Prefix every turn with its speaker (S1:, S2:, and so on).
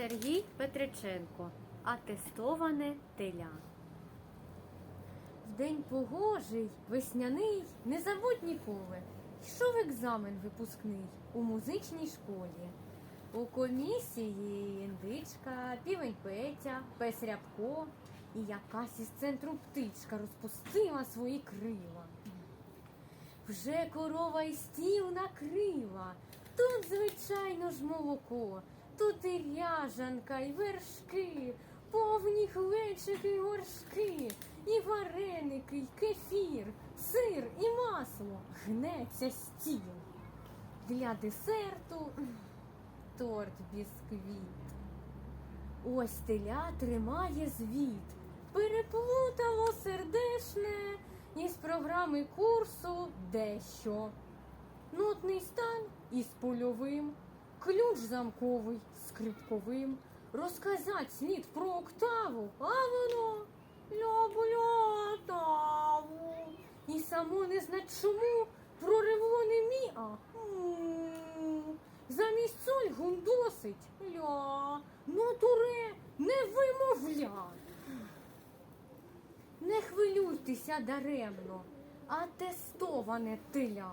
S1: Сергій Петриченко. Атестоване теля. В день погожий, весняний, не забудь ніколи. Йшов екзамен випускний у музичній школі. У комісії індичка, півень Петя, пес Рябко і якась із центру птичка розпустила свої крила. Вже корова і стіл накрила. Тут, звичайно ж, молоко, тут і ряжанка, і вершки, повні глечики й горшки, і вареники, й кефір, сир і масло. Гнеться стіл. Для десерту торт бісквіт. Ось теля тримає звіт. Переплутало сердешне із програми курсу дещо. Нотний стан із польовим, ключ замковий скрипковим. Розказать слід про октаву, а воно люблю октаву. І само не знать чому проривло не мі, а м. замість соль гундосить ля, ну туре не вимовля. Не хвилюйтеся даремно, а тестоване теля.